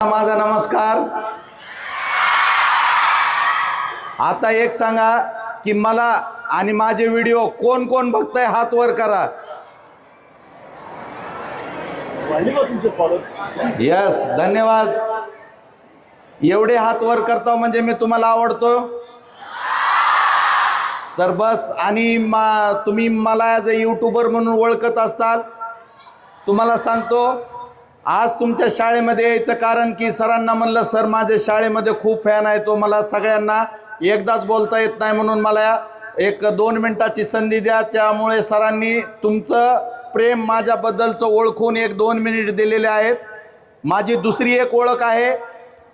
माझा नमस्कार. आता एक सांगा की मला आणि माझे व्हिडिओ कोण कोण बघताय हात वर करा. यस धन्यवाद. एवढे हात वर करता म्हणजे मी तुम्हाला आवडतो. तर बस आणि मा तुम्ही मला ॲज अ यूट्यूबर म्हणून ओळखत असताल तुम्हाला सांगतो आज तुमच्या शाळेमध्ये यायचं कारण की सरांना म्हणलं सर माझ्या शाळेमध्ये खूप फॅन आहे तो मला सगळ्यांना एकदाच बोलता येत नाही म्हणून मला एक दोन मिनटाची संधी द्या. त्यामुळे सरांनी तुमचं प्रेम माझ्याबद्दलचं ओळखून एक दोन मिनिट दिलेले आहेत. माझी दुसरी एक ओळख आहे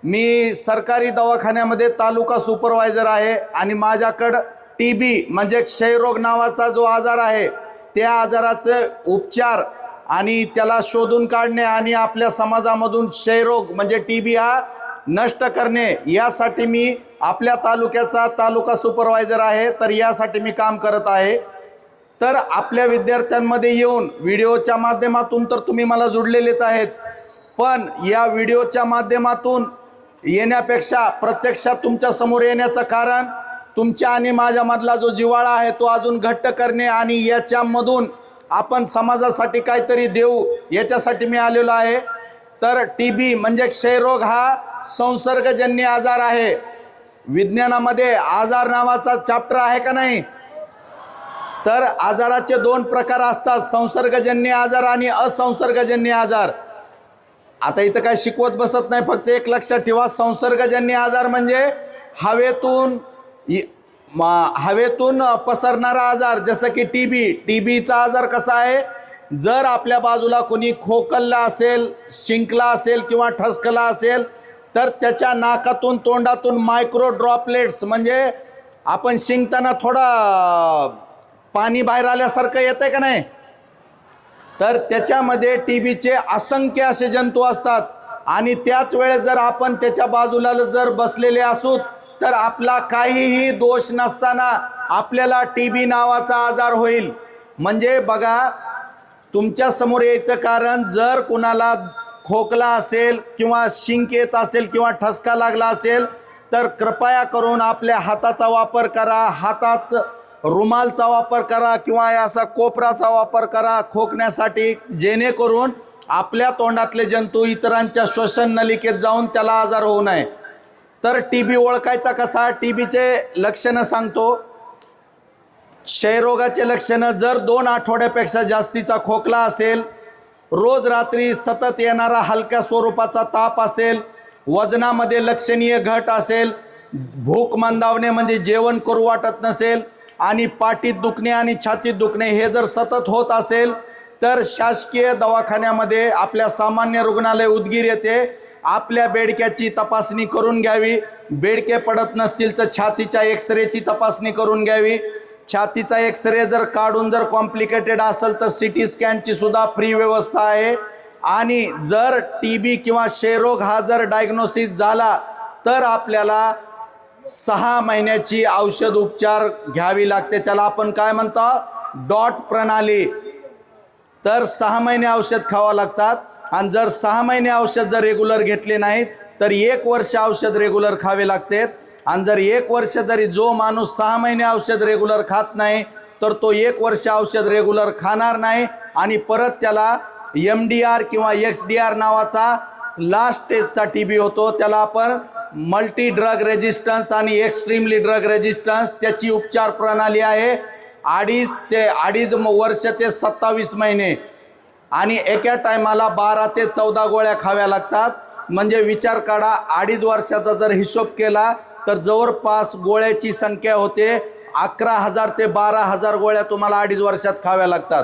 मी सरकारी दवाखान्यामध्ये तालुका सुपरवायझर आहे आणि माझ्याकडं टी बी म्हणजे क्षयरोग नावाचा जो आजार आहे त्या आजाराचे उपचार आणि त्याला शोधून काढणे आणि आपल्या समाजामधून क्षयरोग म्हणजे टी बी हा नष्ट करणे यासाठी मी आपल्या तालुक्याचा तालुका सुपरवायझर आहे तर यासाठी मी काम करत आहे. तर आपल्या विद्यार्थ्यांमध्ये येऊन व्हिडिओच्या माध्यमातून तर तुम्ही मला जुडलेलेच आहेत पण या व्हिडिओच्या माध्यमातून येण्यापेक्षा प्रत्यक्षात तुमच्यासमोर येण्याचं कारण तुमच्या आणि माझ्यामधला जो जिव्हाळा आहे तो अजून घट्ट करणे आणि याच्यामधून आपण समाजासाठी काहीतरी देऊ याच्यासाठी मी आलेलो आहे. तर टी बी म्हणजे क्षयरोग हा संसर्गजन्य आजार आहे. विज्ञानामध्ये आजार नावाचा चॅप्टर आहे का नाही? तर आजाराचे दोन प्रकार असतात संसर्गजन्य आजार आणि असंसर्गजन्य आजार. आता इथं काय शिकवत बसत नाही फक्त एक लक्षात ठेवा संसर्गजन्य आजार म्हणजे हवेतून इ- हवेतून पसरणारा आजार जसं की टी बी टी बीचा आजार कसा आहे? जर आपल्या बाजूला कोणी खोकलला असेल शिंकला असेल किंवा ठसकला असेल तर त्याच्या नाकातून तोंडातून मायक्रो ड्रॉपलेट्स म्हणजे आपण शिंकताना थोडा पाणी बाहेर आल्यासारखं येतंय का नाही? तर त्याच्यामध्ये टी बीचे असंख्य असे जंतू असतात. आणि त्याच वेळेस जर आपण त्याच्या बाजूला जर बसलेले असू तर आपला काहीही दोष नसताना आपल्याला टी बी नावाचा आजार होईल. म्हणजे बघा तुमच्यासमोर यायचं कारण जर कुणाला खोकला असेल किंवा शिंक येत असेल किंवा ठसका लागला असेल तर कृपया करून आपल्या हाताचा वापर करा हातात रुमालचा वापर करा किंवा असा कोपराचा वापर करा खोकण्यासाठी जेणेकरून आपल्या तोंडातले जंतू इतरांच्या श्वसन नलिकेत जाऊन त्याला आजार होऊ नये. तर टी बी ओळखायचा कसा? टी बीचे लक्षणं सांगतो. क्षयरोगाचे लक्षणं जर दोन आठवड्यापेक्षा जास्तीचा खोकला असेल रोज रात्री सतत येणारा हलक्या स्वरूपाचा ताप असेल वजनामध्ये लक्षणीय घट असेल भूक मंदावणे म्हणजे जेवण करू वाटत नसेल आणि पाठीत दुखणे आणि छातीत दुखणे हे जर सतत होत असेल तर शासकीय दवाखान्यामध्ये आपल्या सामान्य रुग्णालय उदगीर येते. आपल्या बेडक्याची तपासणी करून घ्यावी. बेडके पडत नसतील तर छातीच्या एक्सरेची तपासणी करून घ्यावी. छातीचा एक्सरे जर काढून जर कॉम्प्लिकेटेड असेल तर सी टी स्कॅनची सुद्धा फ्री व्यवस्था आहे. आणि जर टी बी किंवा क्षयरोग हा जर डायग्नोसिस झाला तर आपल्याला सहा महिन्याची औषध उपचार घ्यावी लागते. त्याला आपण काय म्हणतो? डॉट प्रणाली. तर सहा महिने औषध खावं लागतात. आणि जर सहा महिने औषध जर रेग्युलर घेतले नाहीत तर एक वर्ष औषध रेग्युलर खावे लागतात आणि जर एक वर्ष जरी जो माणूस सहा महिने औषध रेग्युलर खात नाही तर तो एक वर्ष औषध रेग्युलर खाणार नाही आणि परत त्याला एम डी आर किंवा एक्स डी आर नावाचा लास्ट स्टेजचा टी बी होतो. त्याला आपण मल्टी ड्रग रेजिस्टन्स आणि एक्स्ट्रीमली ड्रग रेजिस्टन्स त्याची उपचार प्रणाली आहे. अडीच ते अडीच वर्ष ते सत्तावीस महिने. आणि एका टायमाला बारा ते चौदा गोळ्या खाव्या लागतात. म्हणजे विचार काढा अडीच वर्षाचा जर हिशोब केला तर जवळपास गोळ्याची संख्या होते अकरा हजार ते बारा हजार गोळ्या तुम्हाला अडीच वर्षात खाव्या लागतात.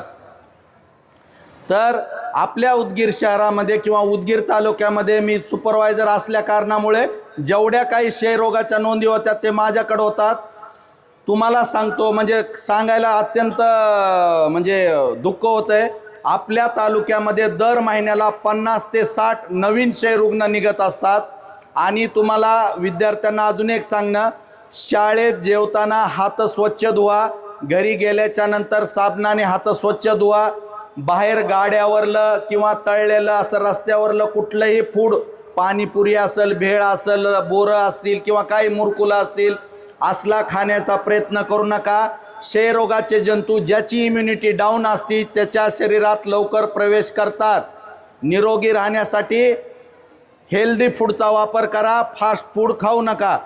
तर आपल्या उदगीर शहरामध्ये किंवा उदगीर तालुक्यामध्ये मी सुपरवायझर असल्या कारणामुळे जेवढ्या काही क्षयरोगाच्या नोंदी होत्या ते माझ्याकडे होतात. तुम्हाला सांगतो म्हणजे सांगायला अत्यंत म्हणजे दुःख होतं आहे आपल्या तालुक्यामध्ये दर महिन्याला पन्नास ते साठ नवीन क्षयरुग्ण निघत असतात. आणि तुम्हाला विद्यार्थ्यांना अजून एक सांगणं शाळेत जेवताना हात स्वच्छ धुवा घरी गेल्याच्यानंतर साबणाने हात स्वच्छ धुवा बाहेर गाड्यावरलं किंवा तळलेलं असं रस्त्यावरलं कुठलंही फूड पाणीपुरी असेल भेळ असेल बोरं असतील किंवा काही मुरकुलं असतील असला खाण्याचा प्रयत्न करू नका. क्षयरोगाचे जंतू ज्याची इम्युनिटी डाऊन असते त्याच्या शरीरात लवकर प्रवेश करतात. निरोगी राहण्यासाठी हेल्दी फूडचा वापर करा फास्ट फूड खाऊ नका.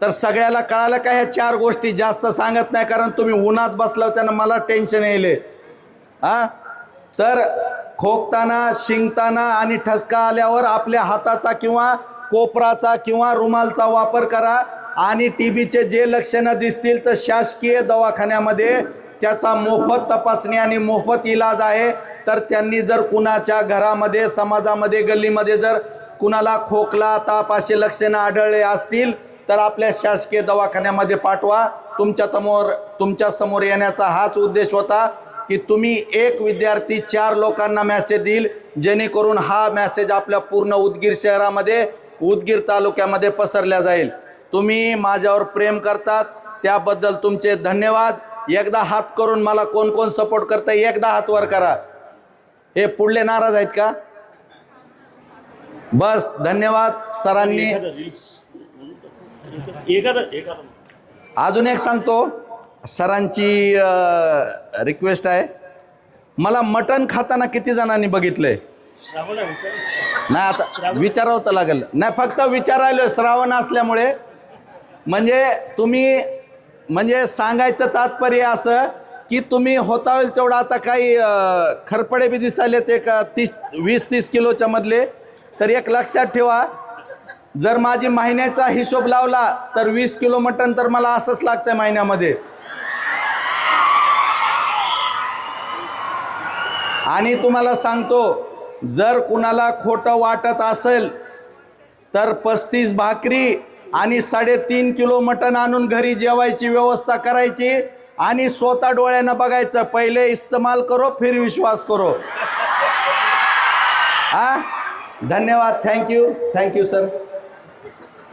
तर सगळ्याला कळालं का ह्या चार गोष्टी? जास्त सांगत नाही कारण तुम्ही उन्हात बसला त्यानं मला टेन्शन येईल हां? तर खोकताना शिंकताना आणि ठसका आल्यावर आपल्या हाताचा किंवा कोपराचा किंवा रुमालचा वापर करा. आणि टी बीचे जे लक्षणं दिसतील तर शासकीय दवाखान्यामध्ये त्याचा मोफत तपासणी आणि मोफत इलाज आहे. तर त्यांनी जर कुणाच्या घरामध्ये समाजामध्ये गल्लीमध्ये जर कुणाला खोकला ताप असे लक्षणं आढळले असतील तर आपल्या शासकीय दवाखान्यामध्ये पाठवा. तुमच्यासमोर तुमच्यासमोर येण्याचा हाच उद्देश होता की तुम्ही एक विद्यार्थी चार लोकांना मॅसेज देईल जेणेकरून हा मॅसेज आपल्या पूर्ण उदगीर शहरामध्ये उदगीर तालुक्यामध्ये पसरल्या जाईल. तुम्ही माझ्यावर प्रेम करतात त्याबद्दल तुमचे धन्यवाद. एकदा हात करून मला कोण कोण सपोर्ट करतं एकदा हात वर करा. हे पुढले नाराज आहेत का? बस धन्यवाद सरांनी. अजून एक सांगतो सरांची रिक्वेस्ट आहे. मला मटण खाताना किती जणांनी बघितलंय? नाही आता विचारावं तर लागेल. नाही फक्त विचारायला श्रावण असल्यामुळे. म्हणजे तुम्ही म्हणजे सांगायचं तात्पर्य असं की तुम्ही होता होईल तेवढं आता काही खरपडे बी दिसायलेत एक का तीस वीस तीस किलोच्या मधले. तर एक लक्षात ठेवा जर माझी महिन्याचा हिशोब लावला तर वीस किलो मटण तर मला असंच लागतंय महिन्यामध्ये. आणि तुम्हाला सांगतो जर कुणाला खोटं वाटत असेल तर पस्तीस भाकरी आणि साडेतीन किलो मटण आणून घरी जेवायची व्यवस्था करायची आणि स्वतः डोळ्यानं बघायचं पहिले इस्तेमाल करो फिर विश्वास करो. हा? धन्यवाद. Thank you thank you sir